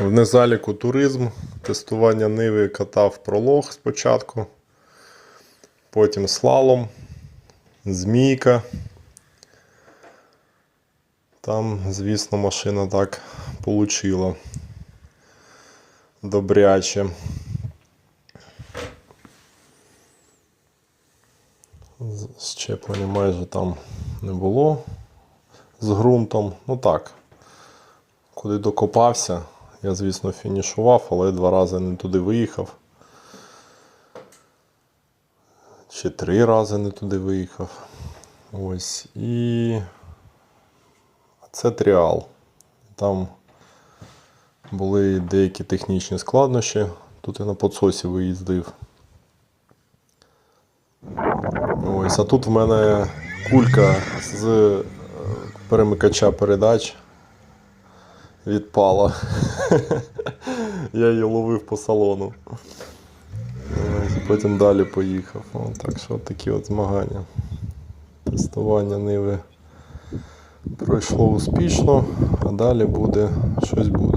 В незаліку туризм, тестування ниви катав пролог спочатку, потім слалом, змійка. Там, звісно, машина так получила. Добряче. Щеплення майже там не було з ґрунтом. Ну так, куди докопався, я, звісно, фінішував, але два рази не туди виїхав. Ще три рази не туди виїхав. Ось. І це тріал. Там були деякі технічні складнощі. Тут я на подсосі виїздив. Ось, а тут в мене кулька з е, перемикача передач відпала. Я її ловив по салону. Потім далі поїхав. О, так що такі от змагання. Тестування Ниви пройшло успішно, а далі буде щось буде.